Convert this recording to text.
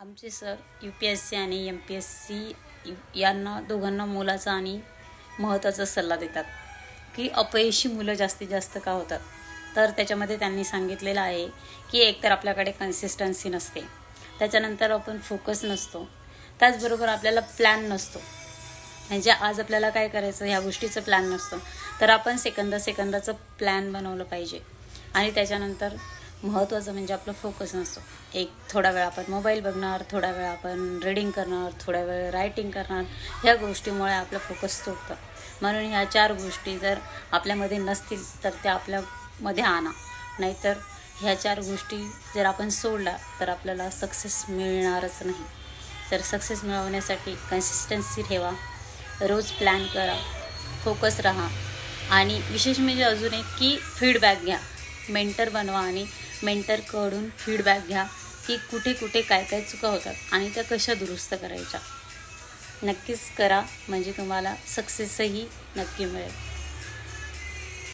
आमचे sir U P S C आणि M P S C यांना दोघांना मोलाचा आणि महत्त्वाचा सल्ला देतात की अपयशी मुलं जास्तीत जास्त का होतात. तर त्याच्यामध्ये त्यांनी सांगितलेलं आहे की एकतर आपल्याकडे कन्सिस्टन्सी नसते. त्याच्यानंतर आपण फोकस नसतो. त्याचबरोबर आपल्याला प्लॅन नसतो. म्हणजे आज आपल्याला काय करायचं? ह्या गोष्टीचं प्लॅन नसतो. तर आपण सेकंदा सेकंदाचं प्लॅन बनवलं पाहिजे. आणि त्याच्यानंतर महत्त्वाचं म्हणजे आपलं फोकस नसतो. एक थोडा वेळ आपण मोबाईल बघणार थोडा वेळ आपण रीडिंग करणार थोडा वेळ रायटिंग करणार ह्या गोष्टीमुळे आपलं फोकस तुटतं. म्हणून ह्या चार गोष्टी जर आपल्यामध्ये नसतील तर त्या आपल्यामध्ये आणा. नाहीतर ह्या चार गोष्टी जर आपण सोडल्या तर आपल्याला सक्सेस मिळणारच नाही. तर सक्सेस मिळवण्यासाठी कन्सिस्टन्सी ठेवा. रोज प्लॅन करा. फोकस राहा. आणि विशेष म्हणजे अजून एक की फीडबॅक घ्या. मेंटर बनवा आणि मेंटरकडून फीडबॅक घ्या की कुठे कुठे काय काय चुका होतात आणि त्या कशा दुरुस्त करायच्या. नक्कीच करा म्हणजे तुम्हाला सक्सेसही नक्की मिळेल.